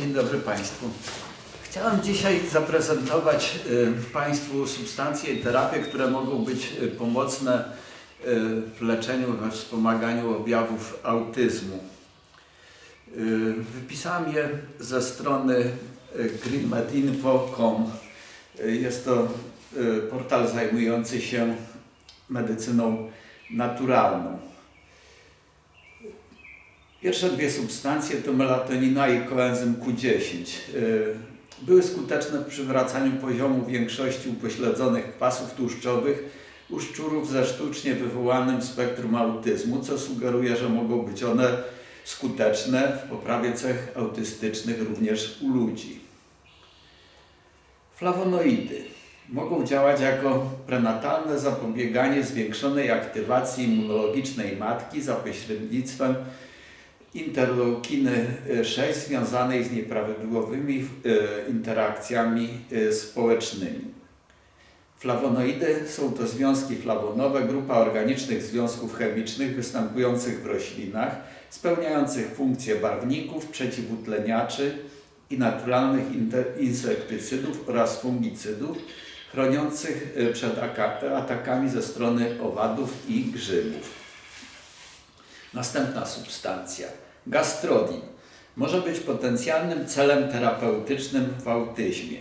Dzień dobry Państwu. Chciałem dzisiaj zaprezentować y, Państwu substancje i terapie, które mogą być y, pomocne y, w leczeniu, we wspomaganiu objawów autyzmu. Wypisałem je ze strony greenmedinfo.com. Jest to portal zajmujący się medycyną naturalną. Pierwsze dwie substancje to melatonina i koenzym Q10. Y, Były skuteczne w przywracaniu poziomu większości upośledzonych kwasów tłuszczowych u szczurów ze sztucznie wywołanym spektrum autyzmu, co sugeruje, że mogą być one skuteczne w poprawie cech autystycznych również u ludzi. Flawonoidy mogą działać jako prenatalne zapobieganie zwiększonej aktywacji immunologicznej matki za pośrednictwem interleukiny 6 związanej z nieprawidłowymi e, interakcjami e, społecznymi. Flawonoidy są to związki flawonowe, grupa organicznych związków chemicznych występujących w roślinach, spełniających funkcje barwników, przeciwutleniaczy i naturalnych insektycydów oraz fungicydów, chroniących e, przed aka- atakami ze strony owadów i grzybów. Następna substancja, gastrodin, może być potencjalnym celem terapeutycznym w autyzmie.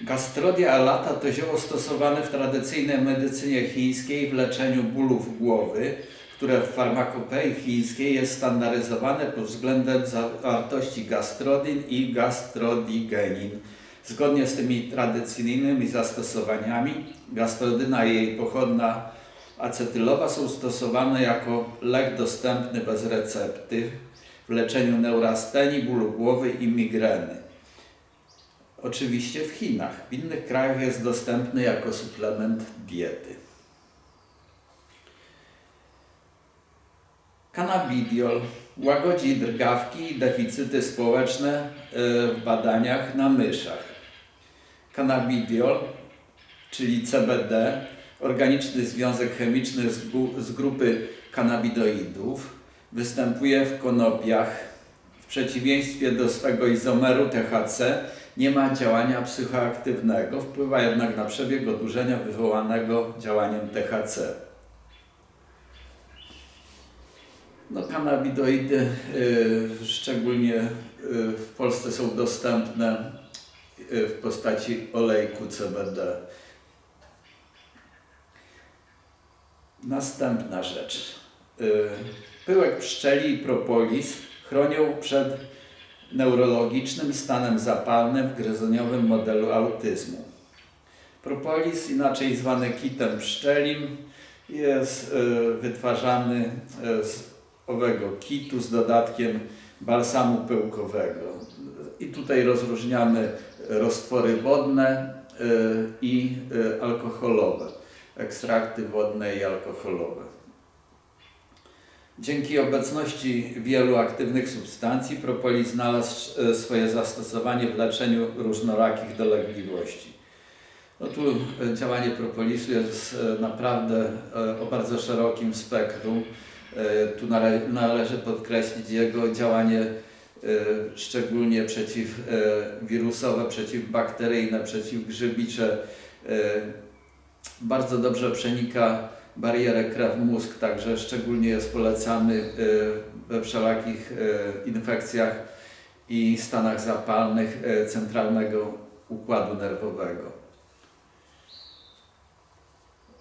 Gastrodia alata to zioło stosowane w tradycyjnej medycynie chińskiej w leczeniu bólów głowy, które w farmakopei chińskiej jest standaryzowane pod względem zawartości gastrodin i gastrodigenin. Zgodnie z tymi tradycyjnymi zastosowaniami, gastrodyna i jej pochodna acetylowa są stosowane jako lek dostępny bez recepty w leczeniu neurastenii, bólu głowy i migreny. Oczywiście w Chinach. W innych krajach jest dostępny jako suplement diety. Cannabidiol łagodzi drgawki i deficyty społeczne y, w badaniach na myszach. Cannabidiol, czyli CBD, organiczny związek chemiczny z, z grupy kannabidoidów, występuje w konopiach. W przeciwieństwie do swego izomeru THC nie ma działania psychoaktywnego, wpływa jednak na przebieg odurzenia wywołanego działaniem THC. No, kannabidoidy y, szczególnie y, w Polsce są dostępne y, w postaci olejku CBD. Następna rzecz. Y, Pyłek pszczeli i propolis chronią przed neurologicznym stanem zapalnym w gryzoniowym modelu autyzmu. Propolis, inaczej zwany kitem pszczelim, jest y, wytwarzany y, z owego kitu z dodatkiem balsamu pyłkowego. I tutaj rozróżniamy roztwory wodne i alkoholowe ekstrakty wodne i alkoholowe. Dzięki obecności wielu aktywnych substancji propolis znalazł e, swoje zastosowanie w leczeniu różnorakich dolegliwości. No tu działanie propolisu jest e, naprawdę e, o bardzo szerokim spektrum. Tu nale- należy podkreślić jego działanie szczególnie przeciwwirusowe, przeciwbakteryjne, przeciwgrzybicze, bardzo dobrze przenika barierę krew-mózg, także szczególnie jest polecany y, we wszelakich y, infekcjach i stanach zapalnych y, centralnego układu nerwowego.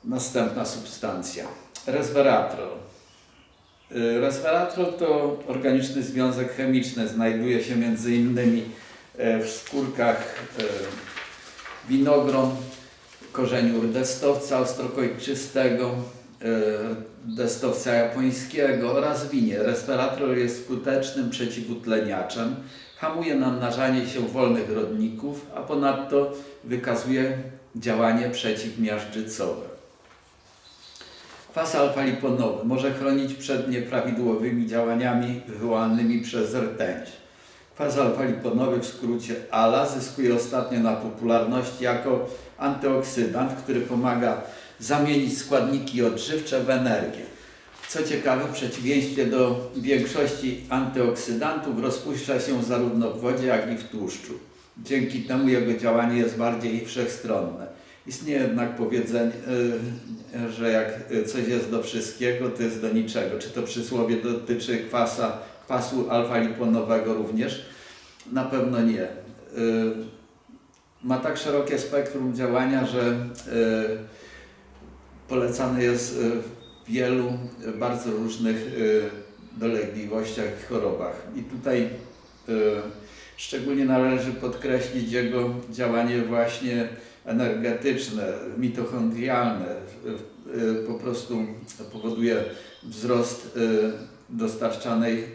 Następna substancja. Resveratrol. Resveratrol to organiczny związek chemiczny. Znajduje się między innymi w skórkach winogron, korzeniu rdestowca ostrokończystego, y, rdestowca japońskiego oraz winie. Resveratrol jest skutecznym przeciwutleniaczem, hamuje namnażanie się wolnych rodników, a ponadto wykazuje działanie przeciwmiażdżycowe. Kwas alfa-liponowy może chronić przed nieprawidłowymi działaniami wywołanymi przez rtęć. Kwas alfa-liponowy, w skrócie ALA, zyskuje ostatnio na popularności jako antyoksydant, który pomaga zamienić składniki odżywcze w energię. Co ciekawe, w przeciwieństwie do większości antyoksydantów rozpuszcza się zarówno w wodzie, jak i w tłuszczu. Dzięki temu jego działanie jest bardziej wszechstronne. Istnieje jednak powiedzenie, y, że jak coś jest do wszystkiego, to jest do niczego. Czy to przysłowie dotyczy kwasa, kwasu alfa-liponowego również? Na pewno nie. Y, Ma tak szerokie spektrum działania, że y, polecany jest y, w wielu bardzo różnych dolegliwościach i chorobach. I tutaj szczególnie należy podkreślić jego działanie właśnie energetyczne, mitochondrialne. Po prostu powoduje wzrost dostarczanej y,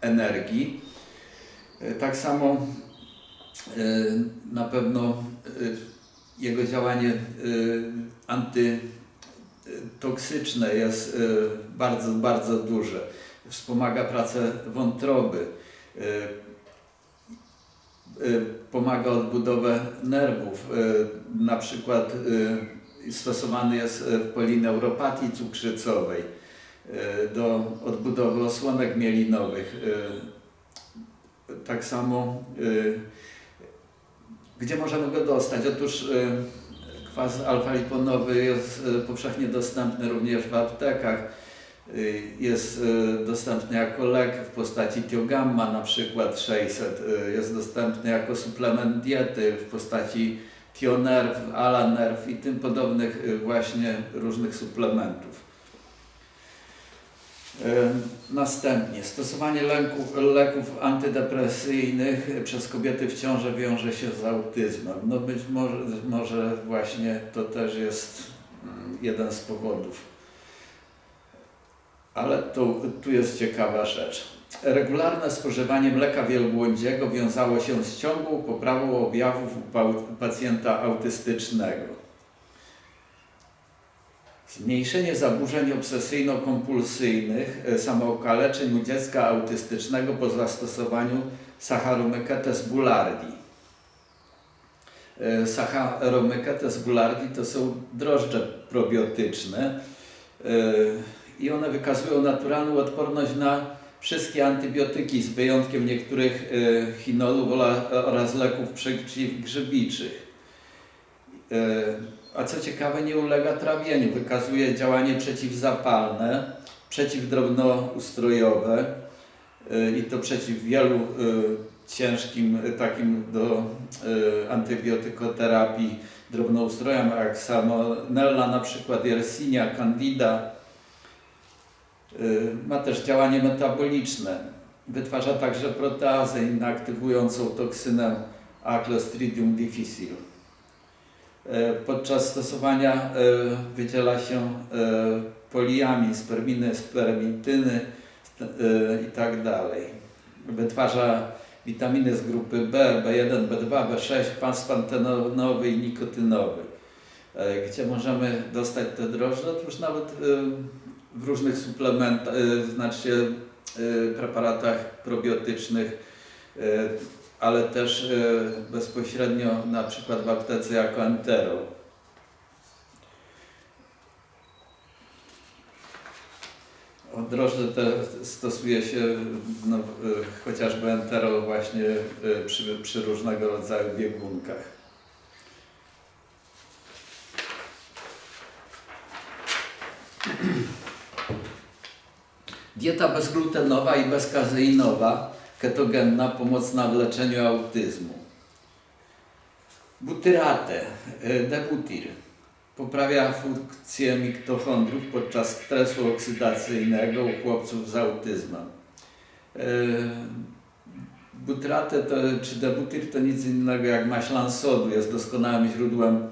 energii. Y, Tak samo y, na pewno jego działanie antytoksyczne jest bardzo, bardzo duże. Wspomaga pracę wątroby, pomaga odbudowę nerwów. Na przykład stosowany jest w polineuropatii cukrzycowej do odbudowy osłonek mielinowych. y, Tak samo y, gdzie możemy go dostać? Otóż kwas alfa-liponowy jest powszechnie dostępny również w aptekach. Jest dostępny jako lek w postaci Tiogamma na przykład 600. y, Jest dostępny jako suplement diety w postaci Tionerv, Alanerv i tym podobnych właśnie różnych suplementów. Następnie stosowanie leku, leków antydepresyjnych przez kobiety w ciąży wiąże się z autyzmem. No być może, może właśnie to też jest mm, jeden z powodów. Ale tu, tu jest ciekawa rzecz. Regularne spożywanie mleka wielbłądziego wiązało się z ciągłą poprawą objawów u pacjenta autystycznego. Zmniejszenie zaburzeń obsesyjno-kompulsyjnych, e, samookaleczeń u dziecka autystycznego po zastosowaniu Saccharomycetes boulardii. E, Saccharomycetes boulardii to są drożdże probiotyczne e, i one wykazują naturalną odporność na wszystkie antybiotyki z wyjątkiem niektórych chinolów oraz leków przeciwgrzybiczych. A co ciekawe, nie ulega trawieniu. Wykazuje działanie przeciwzapalne, przeciwdrobnoustrojowe y, i to przeciw wielu y, ciężkim y, takim do antybiotykoterapii drobnoustrojom, jak salmonella, na przykład Yersinia candida. Ma też działanie metaboliczne. Wytwarza także proteazę inaktywującą toksynę A. Clostridium difficile. E, Podczas stosowania e, wydziela się e, poliamin, sperminy, spermityny st- e, i tak. Wytwarza witaminy z grupy B, B1, B2, B6, kwas i nikotynowy. Gdzie możemy dostać te drożdże? Otóż nawet w różnych suplementach, znaczy preparatach probiotycznych, ale też e, bezpośrednio na przykład w aptece jako enterol. Drożdże te stosuje się no, e, chociażby enterol właśnie e, przy, przy różnego rodzaju biegunkach. Dieta bezglutenowa i bezkazeinowa, ketogenna, pomocna w leczeniu autyzmu. Butyrate, debutir, poprawia funkcję mitochondriów podczas stresu oksydacyjnego u chłopców z autyzmem. E, Butyrate to, czy debutir to nic innego jak maślan sodu, jest doskonałym źródłem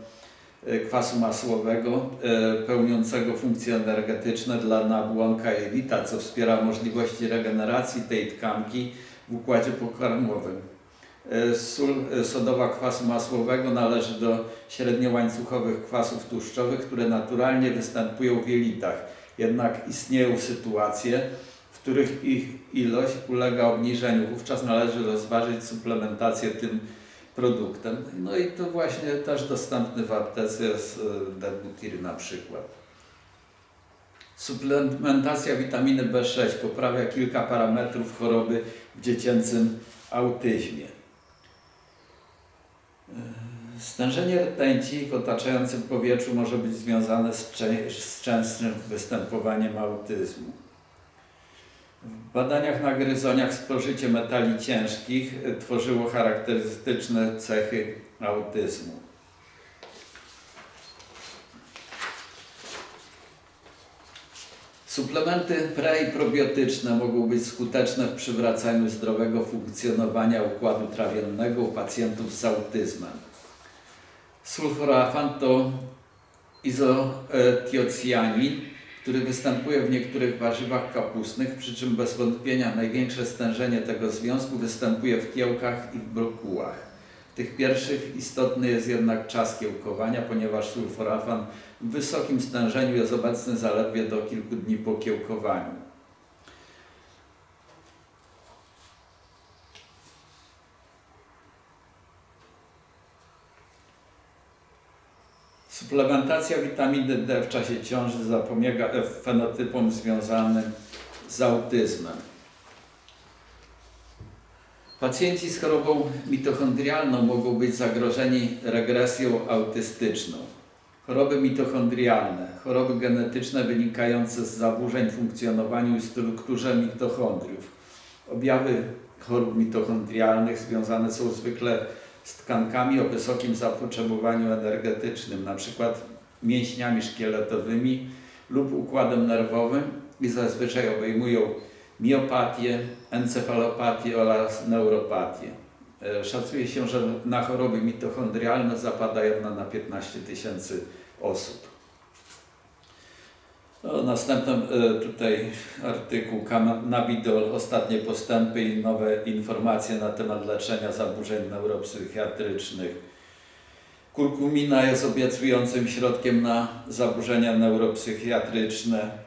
e, kwasu masłowego e, pełniącego funkcje energetyczne dla nabłonka jelita, co wspiera możliwości regeneracji tej tkanki w układzie pokarmowym. E, Sól e, sodowa kwasu masłowego należy do średniołańcuchowych kwasów tłuszczowych, które naturalnie występują w jelitach. Jednak istnieją sytuacje, w których ich ilość ulega obniżeniu. Wówczas należy rozważyć suplementację tym produktem. No i to właśnie też dostępny w aptece jest debutir na przykład. Suplementacja witaminy B6 poprawia kilka parametrów choroby w dziecięcym autyzmie. Stężenie rtęci w otaczającym powietrzu może być związane z, z częstym występowaniem autyzmu. W badaniach na gryzoniach spożycie metali ciężkich tworzyło charakterystyczne cechy autyzmu. Suplementy pre i probiotyczne mogą być skuteczne w przywracaniu zdrowego funkcjonowania układu trawiennego u pacjentów z autyzmem. Sulforafan to izotiocjanin, który występuje w niektórych warzywach kapustnych, przy czym bez wątpienia największe stężenie tego związku występuje w kiełkach i w brokułach. Tych pierwszych istotny jest jednak czas kiełkowania, ponieważ sulforafan w wysokim stężeniu jest obecny zaledwie do kilku dni po kiełkowaniu. Suplementacja witaminy D w czasie ciąży zapobiega fenotypom związanym z autyzmem. Pacjenci z chorobą mitochondrialną mogą być zagrożeni regresją autystyczną. Choroby mitochondrialne, choroby genetyczne wynikające z zaburzeń w funkcjonowaniu i strukturze mitochondriów. Objawy chorób mitochondrialnych związane są zwykle z tkankami o wysokim zapotrzebowaniu energetycznym, np. mięśniami szkieletowymi lub układem nerwowym i zazwyczaj obejmują miopatię, encefalopatię oraz neuropatię. E, Szacuje się, że na choroby mitochondrialne zapada jedna na 15 tysięcy osób. No, następny e, tutaj artykuł Cannabidol, ostatnie postępy i nowe informacje na temat leczenia zaburzeń neuropsychiatrycznych. Kurkumina jest obiecującym środkiem na zaburzenia neuropsychiatryczne.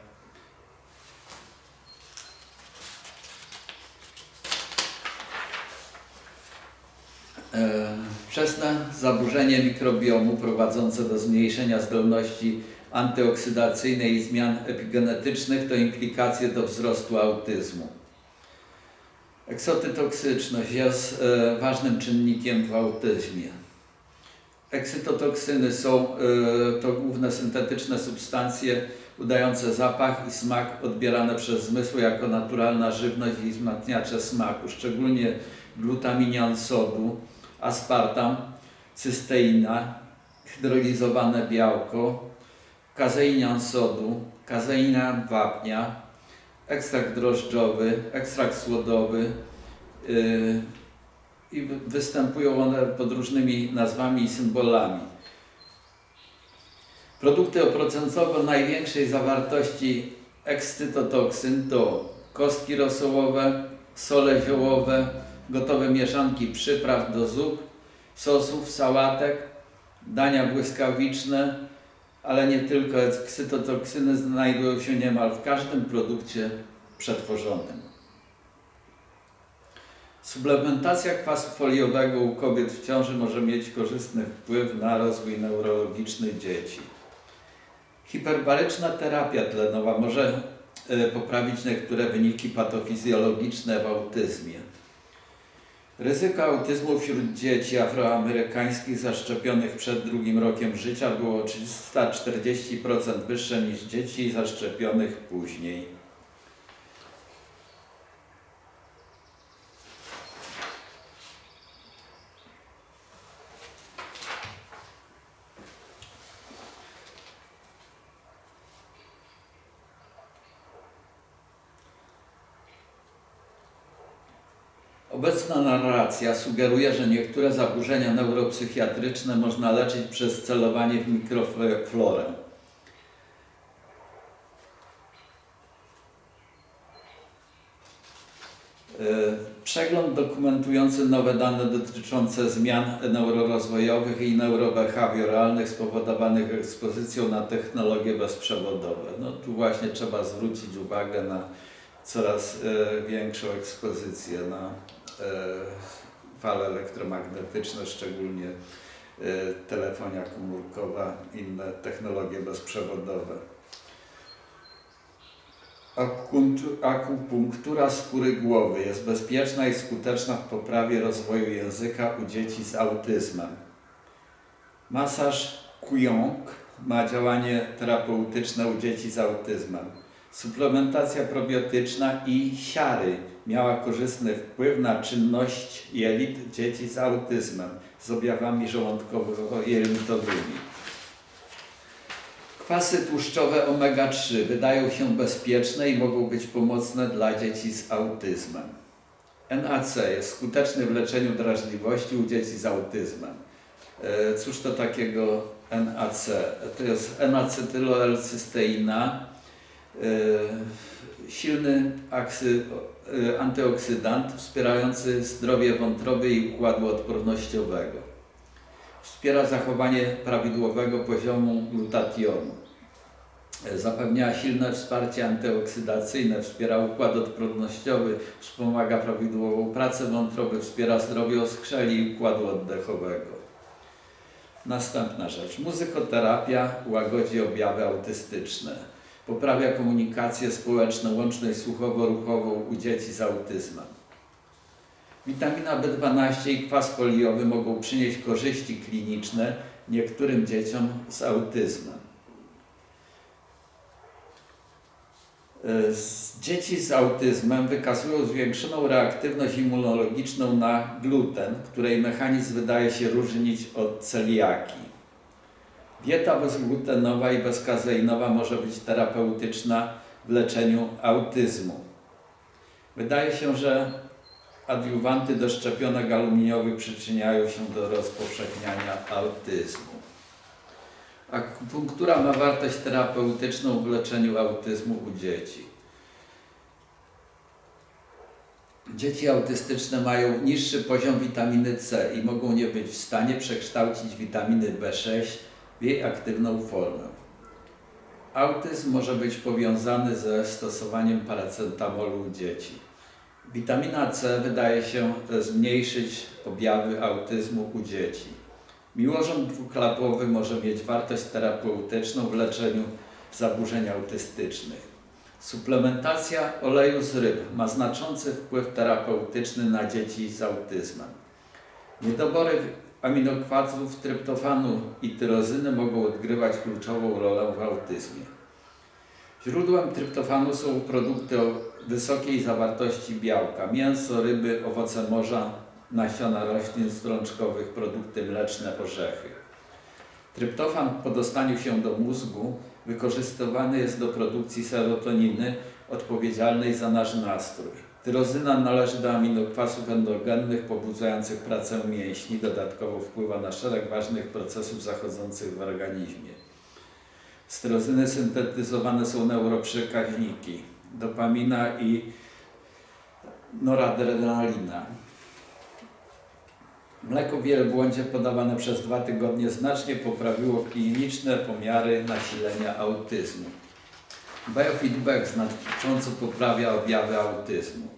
Wczesne zaburzenie mikrobiomu prowadzące do zmniejszenia zdolności antyoksydacyjnej i zmian epigenetycznych to implikacje do wzrostu autyzmu. Eksotytoksyczność jest e, ważnym czynnikiem w autyzmie. Eksytotoksyny są e, to główne syntetyczne substancje udające zapach i smak odbierane przez zmysły jako naturalna żywność i wzmacniacze smaku, szczególnie glutaminian sodu, aspartam, cysteina, hydrolizowane białko, kazeinian sodu, kazeina wapnia, ekstrakt drożdżowy, ekstrakt słodowy yy, i wy- występują one pod różnymi nazwami i symbolami. Produkty oprocentowo największej zawartości ekscytotoksyn to kostki rosołowe, sole ziołowe, gotowe mieszanki przypraw do zup, sosów, sałatek, dania błyskawiczne, ale nie tylko. Ekscytotoksyny znajdują się niemal w każdym produkcie przetworzonym. Suplementacja kwasu foliowego u kobiet w ciąży może mieć korzystny wpływ na rozwój neurologiczny dzieci. Hiperbaryczna terapia tlenowa może e, poprawić niektóre wyniki patofizjologiczne w autyzmie. Ryzyko autyzmu wśród dzieci afroamerykańskich zaszczepionych przed drugim rokiem życia było o 340% wyższe niż dzieci zaszczepionych później. Obecna narracja sugeruje, że niektóre zaburzenia neuropsychiatryczne można leczyć przez celowanie w mikroflorę. E, Przegląd dokumentujący nowe dane dotyczące zmian neurorozwojowych i neurobehawioralnych spowodowanych ekspozycją na technologie bezprzewodowe. No tu właśnie trzeba zwrócić uwagę na coraz e, większą ekspozycję na fale elektromagnetyczne, szczególnie e, telefonia komórkowa, inne technologie bezprzewodowe. Akupunktu- Akupunktura skóry głowy jest bezpieczna i skuteczna w poprawie rozwoju języka u dzieci z autyzmem. Masaż Kuyong ma działanie terapeutyczne u dzieci z autyzmem. Suplementacja probiotyczna i siary miała korzystny wpływ na czynność jelit dzieci z autyzmem z objawami żołądkowo-jelitowymi. Kwasy tłuszczowe omega-3 wydają się bezpieczne i mogą być pomocne dla dzieci z autyzmem. NAC jest skuteczny w leczeniu drażliwości u dzieci z autyzmem. E, Cóż to takiego NAC? To jest N-acetyloelcysteina, e, silny aksy, e, antyoksydant wspierający zdrowie wątroby i układu odpornościowego. Wspiera zachowanie prawidłowego poziomu glutationu. E, Zapewnia silne wsparcie antyoksydacyjne, wspiera układ odpornościowy, wspomaga prawidłową pracę wątroby, wspiera zdrowie oskrzeli i układu oddechowego. Następna rzecz. Muzykoterapia łagodzi objawy autystyczne. Poprawia komunikację społeczną, łączność słuchowo-ruchową u dzieci z autyzmem. Witamina B12 i kwas foliowy mogą przynieść korzyści kliniczne niektórym dzieciom z autyzmem. Dzieci z autyzmem wykazują zwiększoną reaktywność immunologiczną na gluten, której mechanizm wydaje się różnić od celiaki. Dieta bezglutenowa i bezkazeinowa może być terapeutyczna w leczeniu autyzmu. Wydaje się, że adiuwanty do szczepionek aluminiowych przyczyniają się do rozpowszechniania autyzmu. Akupunktura ma wartość terapeutyczną w leczeniu autyzmu u dzieci. Dzieci autystyczne mają niższy poziom witaminy C i mogą nie być w stanie przekształcić witaminy B6 w jej aktywną formę. Autyzm może być powiązany ze stosowaniem paracetamolu u dzieci. Witamina C wydaje się zmniejszyć objawy autyzmu u dzieci. Miłożąt dwuklapowy może mieć wartość terapeutyczną w leczeniu zaburzeń autystycznych. Suplementacja oleju z ryb ma znaczący wpływ terapeutyczny na dzieci z autyzmem. Niedobory aminokwasów tryptofanu i tyrozyny mogą odgrywać kluczową rolę w autyzmie. Źródłem tryptofanu są produkty o wysokiej zawartości białka, mięso, ryby, owoce morza, nasiona roślin strączkowych, produkty mleczne, orzechy. Tryptofan po dostaniu się do mózgu wykorzystywany jest do produkcji serotoniny odpowiedzialnej za nasz nastrój. Tyrozyna należy do aminokwasów endogennych pobudzających pracę mięśni, dodatkowo wpływa na szereg ważnych procesów zachodzących w organizmie. Z tyrozyny syntetyzowane są neuroprzekaźniki, dopamina i noradrenalina. Mleko wielbłądzie podawane przez dwa tygodnie znacznie poprawiło kliniczne pomiary nasilenia autyzmu. Biofeedback znacząco poprawia objawy autyzmu.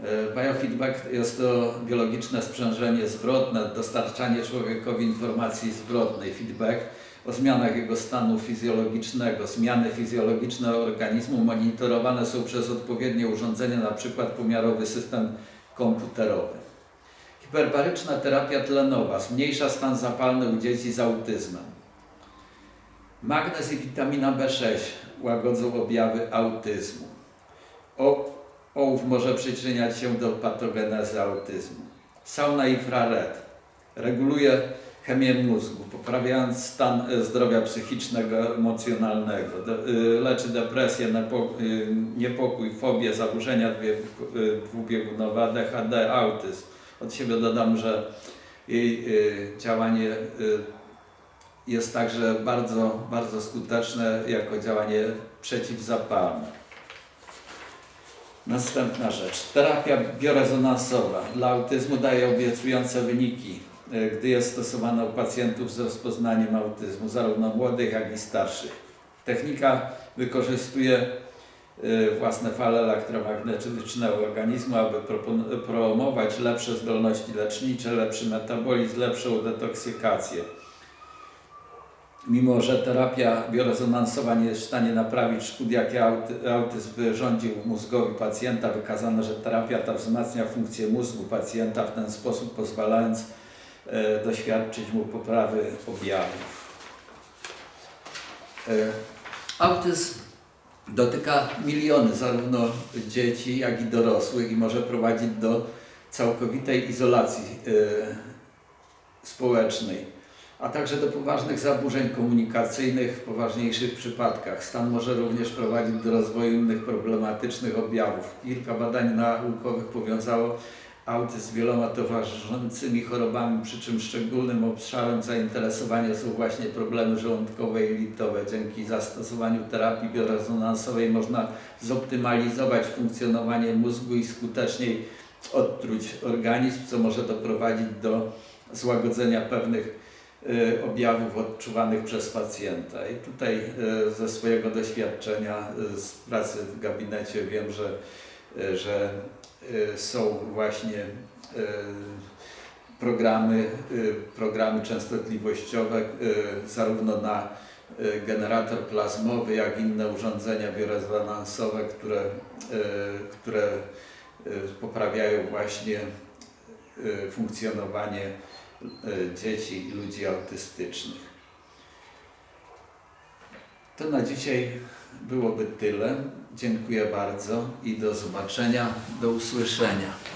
E, Biofeedback jest to biologiczne sprzężenie zwrotne, dostarczanie człowiekowi informacji zwrotnej. Feedback o zmianach jego stanu fizjologicznego. Zmiany fizjologiczne organizmu monitorowane są przez odpowiednie urządzenia, np. pomiarowy system komputerowy. Hiperbaryczna terapia tlenowa zmniejsza stan zapalny u dzieci z autyzmem. Magnez i witamina B6 łagodzą objawy autyzmu. O, ołów może przyczyniać się do patogenezy autyzmu. Sauna infrared reguluje chemię mózgu, poprawiając stan e, zdrowia psychicznego, emocjonalnego. Y, leczy depresję, y, niepokój, fobię, zaburzenia dwubiegunowe, ADHD, autyzm. Od siebie dodam, że jej działanie jest także bardzo, bardzo skuteczne jako działanie przeciwzapalne. Następna rzecz. Terapia biorezonansowa dla autyzmu daje obiecujące wyniki, y, gdy jest stosowana u pacjentów z rozpoznaniem autyzmu, zarówno młodych, jak i starszych. Technika wykorzystuje y, własne fale elektromagnetyczne organizmu, aby promować lepsze zdolności lecznicze, lepszy metabolizm, lepszą detoksykację. Mimo że terapia biorezonansowa nie jest w stanie naprawić szkód, jakie auty- autyzm wyrządził mózgowi pacjenta, wykazano, że terapia ta wzmacnia funkcję mózgu pacjenta w ten sposób pozwalając e, doświadczyć mu poprawy objawów. E, autyzm dotyka miliony zarówno dzieci, jak i dorosłych i może prowadzić do całkowitej izolacji e, społecznej, a także do poważnych zaburzeń komunikacyjnych w poważniejszych przypadkach. Stan może również prowadzić do rozwoju innych problematycznych objawów. Kilka badań naukowych powiązało autyzm z wieloma towarzyszącymi chorobami, przy czym szczególnym obszarem zainteresowania są właśnie problemy żołądkowe i litowe. Dzięki zastosowaniu terapii biorezonansowej można zoptymalizować funkcjonowanie mózgu i skuteczniej odtruć organizm, co może doprowadzić do złagodzenia pewnych objawów odczuwanych przez pacjenta. I tutaj y, ze swojego doświadczenia y, z pracy w gabinecie wiem, że, y, że y, są właśnie y, programy, y, programy częstotliwościowe y, zarówno na y, generator plazmowy, jak i inne urządzenia biorezonansowe, które, y, które y, poprawiają właśnie y, funkcjonowanie y, dzieci i ludzi autystycznych. To na dzisiaj byłoby tyle. Dziękuję bardzo i do zobaczenia, do usłyszenia.